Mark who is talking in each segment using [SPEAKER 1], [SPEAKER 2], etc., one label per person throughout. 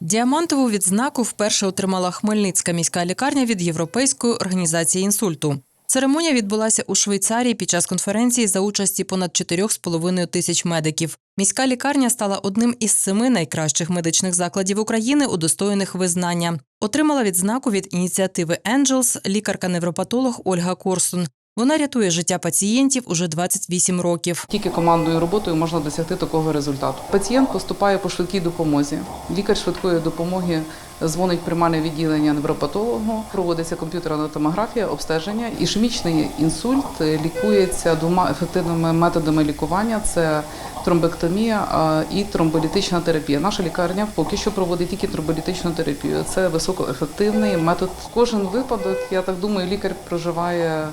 [SPEAKER 1] Діамантову відзнаку вперше отримала Хмельницька міська лікарня від Європейської організації інсульту. Церемонія відбулася у Швейцарії під час конференції за участі понад 4,5 тисяч медиків. Міська лікарня стала одним із семи найкращих медичних закладів України, удостоєних визнання. Отримала відзнаку від ініціативи Angels лікарка-невропатолог Ольга Корсун. Вона рятує життя пацієнтів уже 28 років.
[SPEAKER 2] Тільки командною роботою можна досягти такого результату. Пацієнт поступає по швидкій допомозі. Лікар швидкої допомоги дзвонить приймальне відділення невропатологу, проводиться комп'ютерна томографія, обстеження. Ішемічний інсульт лікується двома ефективними методами лікування: це тромбектомія і тромболітична терапія. Наша лікарня поки що проводить тільки тромболітичну терапію. Це високоефективний метод. Кожен випадок, я так думаю, лікар проживає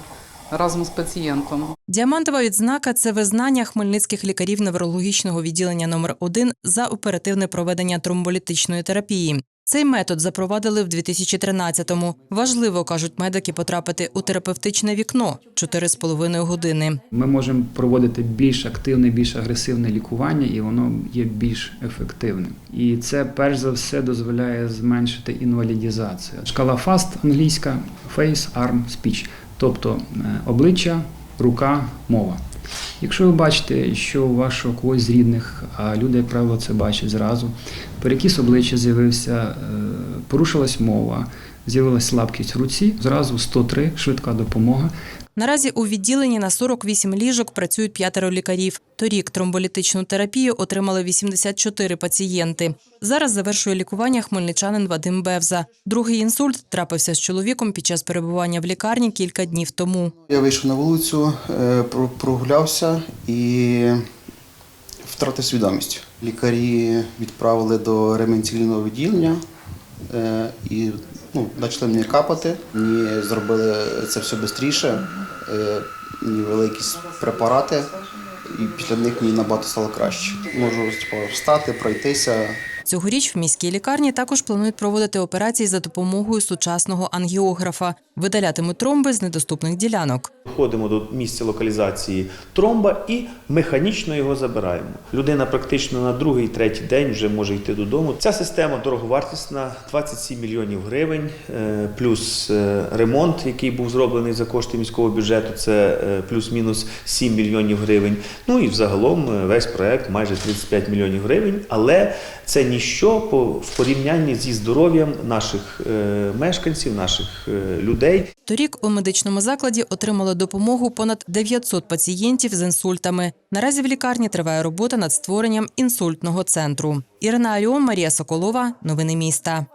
[SPEAKER 2] разом з пацієнтом.
[SPEAKER 1] Діамантова відзнака це визнання хмельницьких лікарів неврологічного відділення номер 1 за оперативне проведення тромболітичної терапії. Цей метод запровадили в 2013-му. Важливо, кажуть медики, потрапити у терапевтичне вікно 4,5 години.
[SPEAKER 3] Ми можемо проводити більш активне, більш агресивне лікування, і воно є більш ефективним. І це перш за все дозволяє зменшити інвалідізацію. Шкала FAST англійська Face, Arm, Speech, тобто е, обличчя, рука, мова. Якщо ви бачите, що у вашого когось з рідних, а люди, як правило, це бачать зразу, перекіс обличчя з'явився, е, порушилась мова, з'явилась слабкість в руці, зразу 103 швидка допомога.
[SPEAKER 1] Наразі у відділенні на 48 ліжок працюють п'ятеро лікарів. Торік тромболітичну терапію отримали 84 пацієнти. Зараз завершує лікування хмельничанин Вадим Бевза. Другий інсульт трапився з чоловіком під час перебування в лікарні кілька днів тому.
[SPEAKER 4] Я вийшов на вулицю, е, про- прогулявся і втратив свідомість. Лікарі відправили до реанімаційного відділення е, і ну, почали мені капати. Мені зробили це все швидше, мені ввели якісь препарати, і після них мені набагато стало краще. Можу типу, встати, пройтися.
[SPEAKER 1] Цьогоріч в міській лікарні також планують проводити операції за допомогою сучасного ангіографа. Видалятимуть тромби з недоступних ділянок.
[SPEAKER 5] Входимо до місця локалізації тромба і механічно його забираємо. Людина практично на другий, третій день вже може йти додому. Ця система дороговартісна 27 мільйонів гривень, е, плюс е, ремонт, який був зроблений за кошти міського бюджету, це е, плюс-мінус 7 мільйонів гривень. Ну і взагалом весь проект майже 35 мільйонів гривень. Але це ніщо в порівнянні зі здоров'ям наших мешканців, наших людей.
[SPEAKER 1] Торік у медичному закладі отримали допомогу понад 900 пацієнтів з інсультами. Наразі в лікарні триває робота над створенням інсультного центру. Ірина Аріон, Марія Соколова. Новини міста.